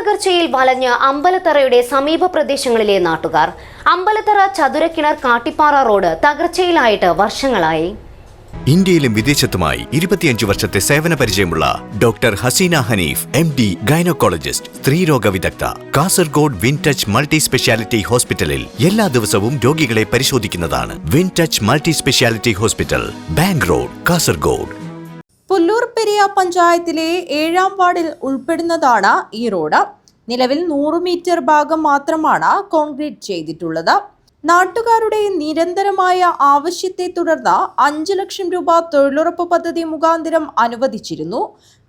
തകർച്ചയിൽ വലഞ്ഞ് അമ്പലത്തറയുടെ സമീപ പ്രദേശങ്ങളിലെ നാട്ടുകാർ. അമ്പലത്തറ ചതുരക്കിണർ കാട്ടിപ്പാറ റോഡ് തകർച്ചയിലായിട്ട് വർഷങ്ങളായി. ഇന്ത്യയിലും വിദേശത്തുമായി ഇരുപത്തിയഞ്ച് വർഷത്തെ സേവന പരിചയമുള്ള doctor Haseena Hanif M D gynaecologist സ്ത്രീരോഗ വിദഗ്ധ Kasaragod Win Touch multi speciality ഹോസ്പിറ്റലിൽ എല്ലാ ദിവസവും രോഗികളെ പരിശോധിക്കുന്നതാണ് Win Touch multi speciality hospital bank road Kasaragod. Pullur Periya പഞ്ചായത്തിലെ ഏഴാം വാർഡിൽ ഉൾപ്പെടുന്നതാണ് ഈ റോഡ്. നിലവിൽ നൂറ് മീറ്റർ ഭാഗം മാത്രമാണ് കോൺക്രീറ്റ് ചെയ്തിട്ടുള്ളത്. നാട്ടുകാരുടെ നിരന്തരമായ ആവശ്യത്തെ തുടർന്ന് അഞ്ച് ലക്ഷം രൂപ തൊഴിലുറപ്പ് പദ്ധതി മുഖാന്തരം അനുവദിച്ചിരുന്നു.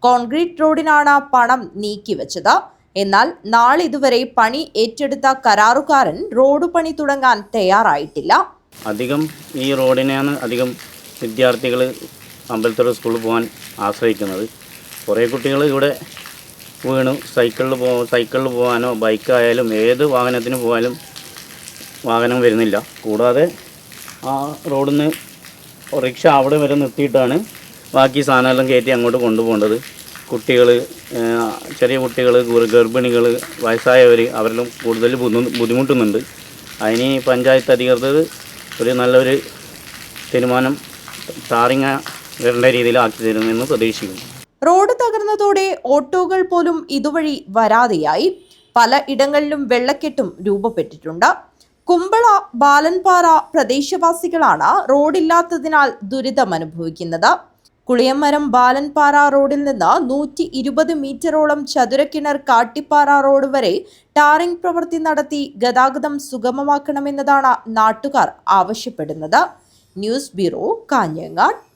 കോൺക്രീറ്റ് റോഡിനാണ് പണം നീക്കിവെച്ചത്. എന്നാൽ നാളിതുവരെ പണി ഏറ്റെടുത്ത കരാറുകാരൻ റോഡ് പണി തുടങ്ങാൻ തയ്യാറായിട്ടില്ല. അധികം ഈ റോഡിനെയാണ് അധികം വിദ്യാർത്ഥികൾ അമ്പലത്തോട് സ്കൂളിൽ പോകാൻ ആശ്രയിക്കുന്നത്. കുറേ കുട്ടികൾ ഇവിടെ വീണു. സൈക്കിളിൽ പോ സൈക്കിളിൽ പോകാനോ ബൈക്കായാലും ഏത് വാഹനത്തിന് പോയാലും വാഹനം വരുന്നില്ല. കൂടാതെ ആ റോഡിൽ നിന്ന് റിക്ഷ അവിടെ വരെ നിർത്തിയിട്ടാണ് ബാക്കി സാധനമെല്ലാം കയറ്റി അങ്ങോട്ട് കൊണ്ടുപോകേണ്ടത്. കുട്ടികൾ ചെറിയ കുട്ടികൾ ഗർഭിണികൾ വയസ്സായവർ അവരെല്ലാം കൂടുതൽ ബുദ്ധി- ബുദ്ധിമുട്ടുന്നുണ്ട്. അതിന് പഞ്ചായത്ത് അധികൃതർ ഒരു നല്ലൊരു തീരുമാനം ടാറിങ് വരേണ്ട രീതിയിലാക്കി തരുമെന്ന് പ്രതീക്ഷിക്കുന്നു. റോഡ് തകർന്നതോടെ ഓട്ടോകൾ പോലും ഇതുവഴി വരാതെയായി. പല ഇടങ്ങളിലും വെള്ളക്കെട്ടും രൂപപ്പെട്ടിട്ടുണ്ട്. കുമ്പള ബാലൻപാറ പ്രദേശവാസികളാണ് റോഡില്ലാത്തതിനാൽ ദുരിതം അനുഭവിക്കുന്നത്. കുളിയമ്മരം ബാലൻപാറ റോഡിൽ നിന്ന് നൂറ്റി ഇരുപത് മീറ്ററോളം ചതുരക്കിണർ കാട്ടിപ്പാറ റോഡ് വരെ ടാറിംഗ് പ്രവൃത്തി നടത്തി ഗതാഗതം സുഗമമാക്കണമെന്നതാണ് നാട്ടുകാർ ആവശ്യപ്പെടുന്നത്. News bureau Kanhangad.